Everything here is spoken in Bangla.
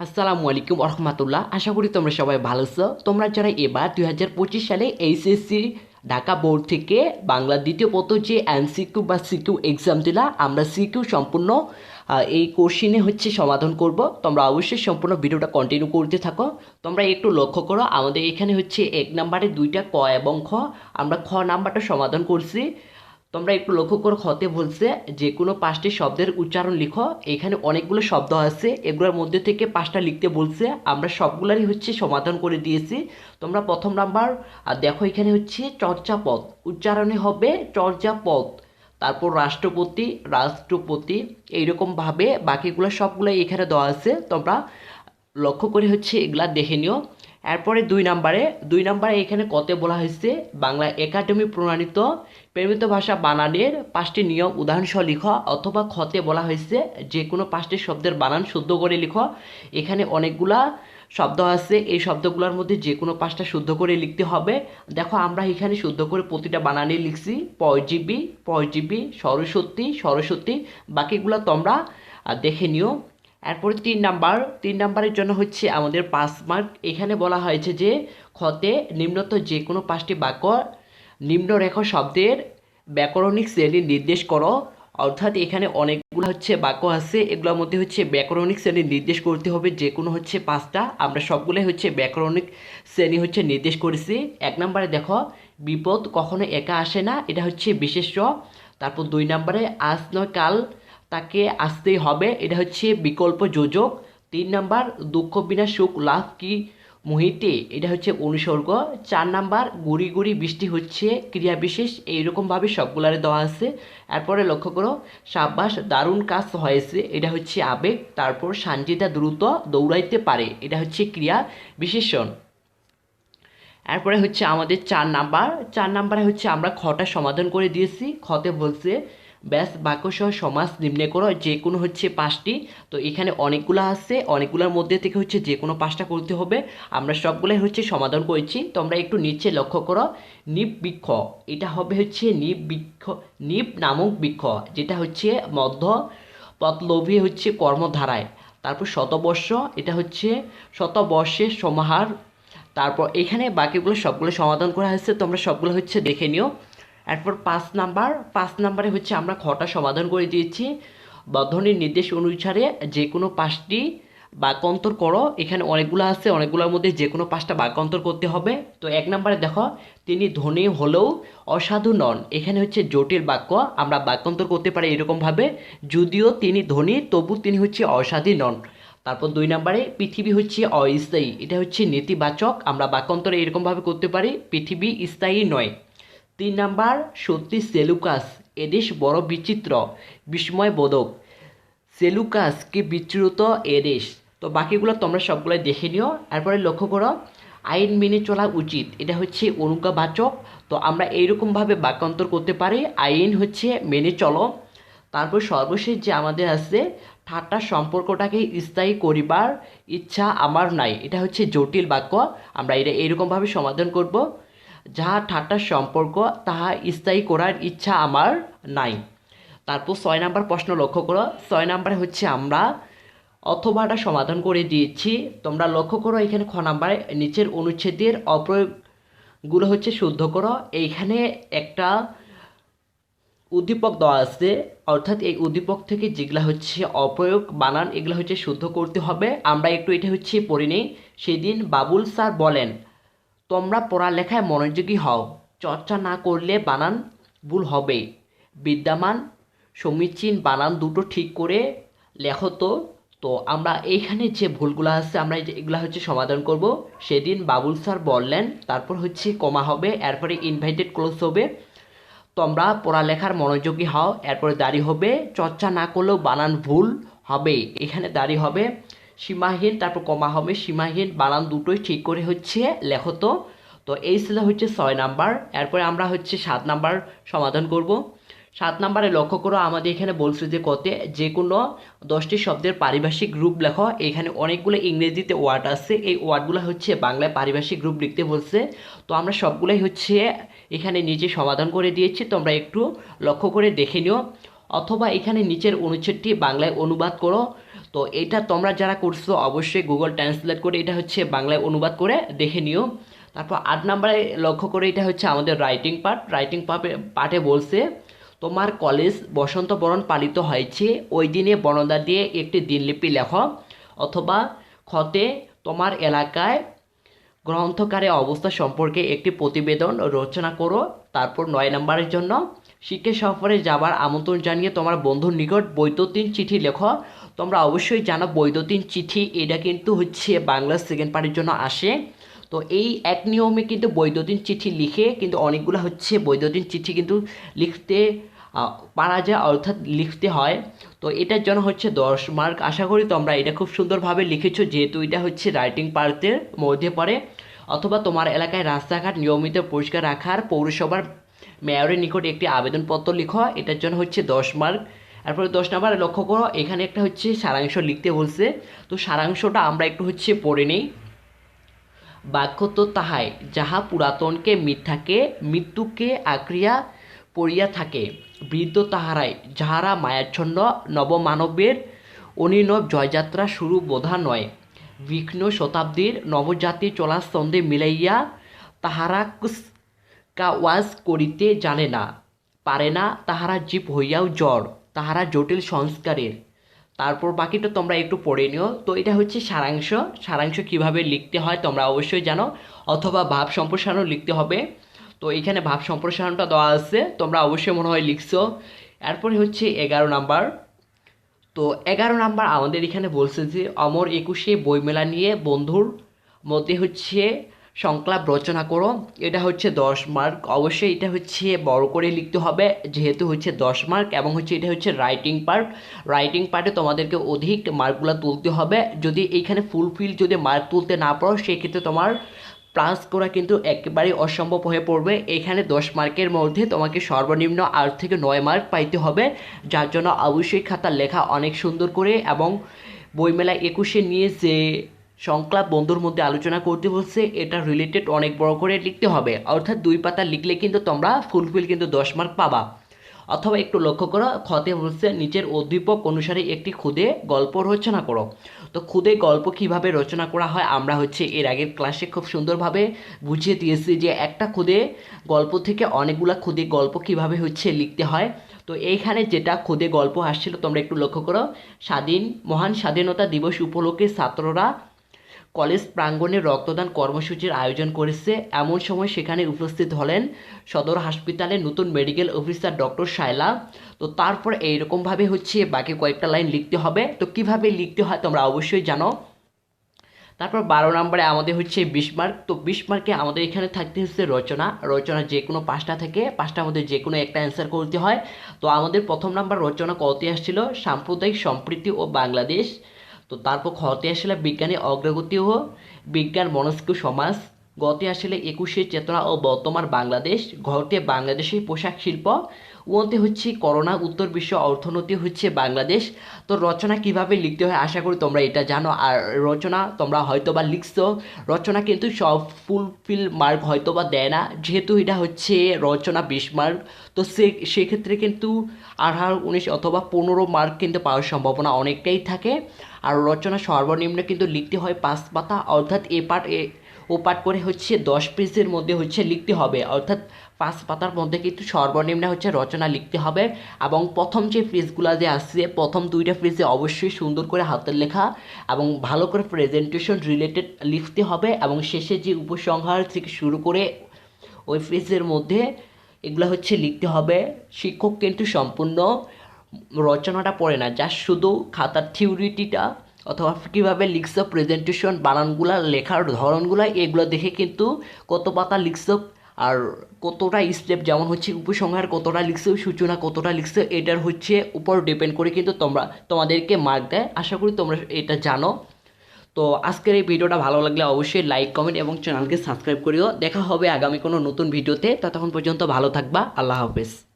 আসসালামু আলাইকুম রহমতুল্লাহ আশা করি তোমরা সবাই ভালো আছো। তোমরা যারা এবার দুই হাজার পঁচিশ সালে এইচএসসি ঢাকা বোর্ড থেকে বাংলা দ্বিতীয় পত্র যে এমসিকিউ বা সিকিউ এক্সাম দিলা, আমরা সিকিউ সম্পূর্ণ এই কোশ্চিনে হচ্ছে সমাধান করব। তোমরা অবশ্যই সম্পূর্ণ ভিডিওটা কন্টিনিউ করতে থাকো। তোমরা একটু লক্ষ্য করো, আমাদের এখানে হচ্ছে এক নাম্বারে দুইটা ক এবং খ। আমরা খ নাম্বারটা সমাধান করছি। তোমরা একটু লক্ষ্য করো খতে বলছে যে কোনো পাঁচটি শব্দের উচ্চারণ লিখো। এখানে অনেকগুলো শব্দ আছে। এগুলোর মধ্যে থেকে পাঁচটা লিখতে বলছে। আমরা সবগুলারই হচ্ছে সমাধান করে দিয়েছি। তোমরা প্রথম নাম্বার, আর দেখো এখানে হচ্ছে চর্যাপদ। উচ্চারণে হবে চর্যাপদ। তারপর রাষ্ট্রপতি রাষ্ট্রপতি এইরকমভাবে বাকিগুলো সবগুলো এখানে দেওয়া আছে। তোমরা লক্ষ্য করে হচ্ছে এগুলা দেখে নিও। এরপরে দুই নাম্বারে দুই নাম্বারে এখানে কতে বলা হয়েছে, বাংলা একাডেমি প্রণীত প্রেমিত ভাষা বানানের পাঁচটি নিয়ম উদাহরণসহ লিখো, অথবা খতে বলা হয়েছে যে কোনো পাঁচটি শব্দের বানান শুদ্ধ করে লিখো। এখানে অনেকগুলা শব্দ আছে, এই শব্দগুলোর মধ্যে যে কোনো পাঁচটা শুদ্ধ করে লিখতে হবে। দেখো, আমরা এখানে শুদ্ধ করে প্রতিটা বানানে লিখছি, পরজীবী পরজীবী সরস্বতী সরস্বতী বাকিগুলো তোমরা দেখে নিও। এরপরে তিন নাম্বার, তিন নাম্বারের জন্য হচ্ছে আমাদের পাঁচ মার্ক এখানে বলা হয়েছে যে খতে নিম্নত যে কোনো পাঁচটি বাক্য নিম্নরেখ শব্দের ব্যাকরণিক শ্রেণি নির্দেশ করো। অর্থাৎ এখানে অনেকগুলো হচ্ছে বাক্য আছে, এগুলোর মধ্যে হচ্ছে ব্যাকরণিক শ্রেণি নির্দেশ করতে হবে যে কোনো হচ্ছে পাঁচটা। আমরা সবগুলোই হচ্ছে ব্যাকরণিক শ্রেণি হচ্ছে নির্দেশ করেছি। এক নম্বরে দেখো, বিপদ কখনো একা আসে না, এটা হচ্ছে বিশেষ্য। তারপর দুই নম্বরে, আজ নয় কাল তাকে আসতেই হবে। এটা হচ্ছে বিকল্প যোজক। তিন নাম্বার, দুঃখ বিনা সুখ লাভ কি মুহিতে? এটা হচ্ছে অনুসর্গ। চার নাম্বার, গুড়ি গুড়ি বৃষ্টি হচ্ছে, ক্রিয়া বিশেষ, এইরকমভাবে সবগুলারে দেওয়া আছে। এরপরে লক্ষ্য করো, সাব্বাস, দারুণ কাজ হয়েছে। এটা হচ্ছে আবেগ, তারপর সানজিদা দ্রুত দৌড়াইতে পারে। এটা হচ্ছে ক্রিয়া বিশেষণ। এরপরে হচ্ছে আমাদের চার নাম্বার। চার নাম্বারে হচ্ছে আমরা খটা সমাধান করে দিয়েছি। খতে বলছে ব্যাস, বাক্যসহ সমাস নিম্নে করো, যে কোনো হচ্ছে পাঁচটি। তো এখানে অনেকগুলো আছে, অনেকগুলোর মধ্যে থেকে হচ্ছে যে কোনো পাঁচটা করতে হবে। আমরা সবগুলোই হচ্ছে সমাধান করেছি। তোমরা একটু নিচে লক্ষ্য করো নিপ বৃক্ষ এটা হবে হচ্ছে নিপ বৃক্ষ নিপ নামক বৃক্ষ, যেটা হচ্ছে মধ্য পতলভী হচ্ছে কর্মধারায়। তারপর শতবর্ষ, এটা হচ্ছে শতবর্ষের সমাহার। তারপর এখানে বাকিগুলো সবগুলো সমাধান করা হয়েছে, তোমরা সবগুলো হচ্ছে দেখে নিও। এরপর পাঁচ নাম্বার, পাঁচ নাম্বারে হচ্ছে আমরা খটা সমাধান করে দিয়েছি। বর্ধনের নির্দেশ অনুসারে যে কোনো পাঁচটি বাক্যান্তর করো, এখানে অনেকগুলো আছে, অনেকগুলোর মধ্যে যে কোনো পাঁচটা বাক্যান্তর করতে হবে। তো এক নম্বরে দেখো, তিনি ধনী হলেও অসাধু নন। এখানে হচ্ছে জটিল বাক্য, আমরা বাক্যান্তর করতে পারি এরকমভাবে। যদিও তিনি ধনী, তবু তিনি হচ্ছে অসাধী নন। তারপর দুই নম্বরে, পৃথিবী হচ্ছে অস্থায়ী। এটা হচ্ছে নেতিবাচক, আমরা বাক্যান্তরে এরকমভাবে করতে পারি, পৃথিবী স্থায়ী নয়। তিন নাম্বার সত্যি সেলুকাস, এদেশ বড় বিচিত্র বিস্ময়বোধক সেলুকাসকে বিচ্যুত, এদেশ। তো বাকিগুলো তোমরা সবগুলো দেখে নিও। এরপরে লক্ষ্য করো, আইন মেনে চলা উচিত। এটা হচ্ছে অনুজ্ঞাবাচক। তো আমরা এইরকমভাবে বাক্যান্তর করতে পারি, আইন হচ্ছে মেনে চলো। তারপর সর্বশেষ যে আমাদের আছে, ঠাট্টা সম্পর্কটাকে স্থায়ী করিবার ইচ্ছা আমার নাই। এটা হচ্ছে জটিল বাক্য। আমরা এটা এইরকমভাবে সমাধান করব। যাহা ঠাট্টার সম্পর্ক, তাহা স্থায়ী করার ইচ্ছা আমার নাই। তারপর ছয় নাম্বার প্রশ্ন লক্ষ্য করো। ছয় নাম্বারে হচ্ছে আমরা অথবাটা সমাধান করে দিয়েছি। তোমরা লক্ষ্য করো, এখানে খ নাম্বারে নিচের অনুচ্ছেদের অপ্রয়োগগুলো হচ্ছে শুদ্ধ করো। এইখানে একটা উদ্দীপক দেওয়া আছে, অর্থাৎ এই উদ্দীপক থেকে যেগুলা হচ্ছে অপ্রয়োগ, বানান, এগুলো হচ্ছে শুদ্ধ করতে হবে। আমরা একটু এটা হচ্ছে পড়ে নিই। সেদিন বাবুল স্যার বলেন তোমরা পড়ালেখায় মনোযোগী হও। চর্চা না করলে বানান ভুল হবে। বিদ্যমান সমীচীন বানান দুটো ঠিক করে লেখো তো। তো আমরা এইখানে যে ভুলগুলো আছে, আমরা এগুলা হচ্ছে সমাধান করব। সেদিন বাবুল স্যার বললেন, তারপর হচ্ছে কমা হবে, এরপরে ইনভাইটেড ক্লোজ হবে। তোমরা পড়ালেখার মনোযোগী হও, এরপরে দাড়ি হবে। চর্চা না করলেও বানান ভুল হবে, এখানে দাড়ি হবে। সীমাহীন, তারপর কমা হবে সীমাহীন, বানান দুটোই ঠিক করে হচ্ছে, লেখো তো। এই ছিল হচ্ছে ছয় নাম্বার, এরপরে আমরা হচ্ছে সাত নাম্বার সমাধান করব। সাত নাম্বারে লক্ষ্য করো, আমাদের এখানে বলছে যে কতে যে কোনো দশটি শব্দের পারিভাষিক রূপ লেখো। এখানে অনেকগুলো ইংরেজিতে ওয়ার্ড আছে, এই ওয়ার্ডগুলো হচ্ছে বাংলায় পারিভাষিক রূপ লিখতে বলছে। তো আমরা সবগুলোই হচ্ছে এখানে নিচে সমাধান করে দিয়েছি, তোমরা একটু লক্ষ্য করে দেখে নিও। অথবা এখানে নিচের অনুচ্ছেদটি বাংলায় অনুবাদ করো। তো এটা তোমরা যারা করছ, অবশ্যই গুগল ট্রান্সলেট করে এটা হচ্ছে বাংলায় অনুবাদ করে দেখে নিও। তারপর আট নাম্বারে লক্ষ্য করে এটা হচ্ছে আমাদের রাইটিং পার্ট রাইটিং পার্টে বলছে, তোমার কলেজ বসন্ত বরণ পালিত হয়েছে। ওই দিনে বর্ণনা দিয়ে একটি দিনলিপি লেখ। অথবা খতে তোমার এলাকায় গ্রন্থকারের অবস্থা সম্পর্কে একটি প্রতিবেদন রচনা করো। তারপর নয় নম্বরের জন্য, শিক্ষা সফরে যাবার আমন্ত্রণ জানিয়ে তোমার বন্ধুর নিকট বৈদ্যুতিন চিঠি লেখো। তোমরা অবশ্যই জানো বৈদ্যুতিন চিঠি, এটা কিন্তু হচ্ছে বাংলা সেকেন্ড পার্টির জন্য আসে। তো এই এক নিয়মে কিন্তু বৈদ্যুতিন চিঠি লিখে কিন্তু অনেকগুলো হচ্ছে বৈদ্যুতিন চিঠি কিন্তু লিখতে পারা যায়, অর্থাৎ লিখতে হয়। তো এটার জন্য হচ্ছে দশ মার্ক আশা করি তোমরা এটা খুব সুন্দরভাবে লিখেছো, যেহেতু এটা হচ্ছে রাইটিং পার্টের মধ্যে পড়ে। অথবা তোমার এলাকায় রাস্তাঘাট নিয়মিত পরিষ্কার রাখার পৌরসভার মেয়রের নিকট একটি আবেদনপত্র লিখো, এটার জন্য হচ্ছে দশ মার্ক তারপরে দশ নাম্বারে লক্ষ্য করো, এখানে একটা হচ্ছে সারাংশ লিখতে বলছে। তো সারাংশটা আমরা একটু হচ্ছে পড়ে নিই। বাক্য তো তাহাই, যাহা পুরাতনকে মিথ্যাকে, মৃত্যুকে আক্রিয়া পড়িয়া থাকে, বৃদ্ধ তাহারাই, যাহারা মায়াচ্ছন্ন নবমানবের অনিনব জয়যাত্রা শুরু বোধা নয়। বিঘ্ন শতাব্দীর নবজাতি চলার সন্ধে মিলাইয়া তাহারা কাওয়াজ করিতে জানে না, পারে না তাহারা জীব হইয়াও জ্বর। তাহারা জটিল সংস্কারের। তারপর বাকিটা তোমরা একটু পড়ে নিও। তো এটা হচ্ছে সারাংশ। সারাংশ কীভাবে লিখতে হয় তোমরা অবশ্যই জানো। অথবা ভাব সম্প্রসারণ লিখতে হবে। তো এখানে ভাব সম্প্রসারণটা দেওয়া আছে। তোমরা অবশ্যই মনে হয় লিখছো। এরপরে হচ্ছে এগারো নাম্বার। তো এগারো নাম্বার আমাদের এখানে বলছে যে, অমর একুশে বইমেলা নিয়ে বন্ধুর মধ্যে হচ্ছে সংলাপ রচনা করো। এটা হচ্ছে দশ মার্ক। অবশ্যই এটা হচ্ছে বড় করে লিখতে হবে, যেহেতু হচ্ছে দশ মার্ক এবং হচ্ছে এটা হচ্ছে রাইটিং পার্ট। রাইটিং পার্টে তোমাদেরকে অধিক মার্কগুলো তুলতে হবে। যদি এইখানে ফুলফিল যদি মার্ক তুলতে না পারো, সেক্ষেত্রে তোমার প্লাস করা কিন্তু একেবারেই অসম্ভব হয়ে পড়বে। এখানে দশ মার্কের মধ্যে তোমাকে সর্বনিম্ন আট থেকে নয় মার্ক পাইতে হবে, যার জন্য অবশ্যই খাতার লেখা অনেক সুন্দর করে এবং বইমেলা একুশে নিয়ে যে সংলাপ বন্ধুর মধ্যে আলোচনা করতে বলছে, এটা রিলেটেড অনেক বড় করে লিখতে হবে। অর্থাৎ দুই পাতা লিখলে কিন্তু তোমরা ফুলফিল কিন্তু দশ মার্ক পাবা। অথবা একটু লক্ষ্য করো, খতে বলছে নিচের উদ্দীপক অনুসারে একটি খুদে গল্প রচনা করো। তো খুদে গল্প কীভাবে রচনা করা হয়, আমরা হচ্ছে এর আগের ক্লাসে খুব সুন্দরভাবে বুঝিয়ে দিয়েছি যে একটা খুদে গল্প থেকে অনেকগুলা খুদে গল্প কীভাবে হচ্ছে লিখতে হয়। তো এইখানে যেটা খুদে গল্প আসছিল, তোমরা একটু লক্ষ্য করো, স্বাধীন, মহান স্বাধীনতা দিবস উপলক্ষে ছাত্ররা কলেজ প্রাঙ্গণে রক্তদান কর্মসূচির আয়োজন করেছে। এমন সময় সেখানে উপস্থিত হলেন সদর হাসপাতালের নতুন মেডিকেল অফিসার ডক্টর শাইলা তো তারপর এইরকমভাবে হচ্ছে বাকি কয়েকটা লাইন লিখতে হবে। তো কীভাবে লিখতে হয় তোমরা অবশ্যই জানো। তারপর বারো নম্বরে আমাদের হচ্ছে বিশ মার্ক। তো বিশ মার্কে আমাদের এখানে থাকতে হচ্ছে রচনা। রচনা যে কোনো পাঁচটা থেকে, পাঁচটার মধ্যে যে কোনো একটা অ্যান্সার করতে হয়। তো আমাদের প্রথম নাম্বার রচনা কতে আসছিল সাম্প্রদায়িক সম্প্রীতি ও বাংলাদেশ। তো তারপর ক্ষতি আসলে বিজ্ঞানের অগ্রগতি ও বিজ্ঞান মনস্ক সমাজ। গতি আসলে একুশে চেতনা ও বর্তমান বাংলাদেশ। ঘটে বাংলাদেশের পোশাক শিল্প। উন্নতি হচ্ছে করোনা, উত্তর বিশ্ব অর্থনীতি হচ্ছে বাংলাদেশ। তো রচনা কীভাবে লিখতে হয়? আশা করি তোমরা এটা জানো। আর রচনা তোমরা হয়তো বা লিখছো। রচনা কিন্তু সব ফুলফিল মার্ক হয়তো বা দেয় না। যেহেতু এটা হচ্ছে রচনা বিশ মার্ক, তো সে, সেক্ষেত্রে কিন্তু আঠারো, উনিশ অথবা পনেরো মার্ক কিন্তু পাওয়ার সম্ভাবনা অনেকটাই থাকে। আর রচনা সর্বনিম্ন কিন্তু লিখতে হয় পাঁচ পাতা। অর্থাৎ এ পার্ট এ ও পাঠ করে হচ্ছে দশ পেজের মধ্যে হচ্ছে লিখতে হবে। অর্থাৎ পাঁচ পাতার মধ্যে কিন্তু সর্বনিম্ন হচ্ছে রচনা লিখতে হবে এবং প্রথম যে পেজগুলো যে আসছে, প্রথম দুইটা পেজে অবশ্যই সুন্দর করে হাতের লেখা এবং ভালো করে প্রেজেন্টেশন রিলেটেড লিখতে হবে এবং শেষে যে উপসংহার থেকে শুরু করে ওই পেজের মধ্যে এগুলো হচ্ছে লিখতে হবে। শিক্ষক কিন্তু সম্পূর্ণ রচনাটা পড়ে না, যা শুধু খাতার থিওরিটিটা অথবা কীভাবে লিখছো প্রেজেন্টেশন বানানগুলা, লেখার ধরনগুলো, এগুলো দেখে কিন্তু কত পাতা লিখছো আর কতটা স্টেপ যেমন হচ্ছে উপসংহার, কতটা লিখছো সূচনা, কতটা লিখছো এটার হচ্ছে উপর ডিপেন্ড করে কিন্তু তোমরা, তোমাদেরকে মার্ক দেয়। আশা করি তোমরা এটা জানো। তো আজকের এই ভিডিওটা ভালো লাগলে অবশ্যই লাইক কমেন্ট এবং চ্যানেলকে সাবস্ক্রাইব করিও। দেখা হবে আগামী কোনো নতুন ভিডিওতে। ততক্ষণ পর্যন্ত ভালো থাকবা। আল্লাহ হাফেজ।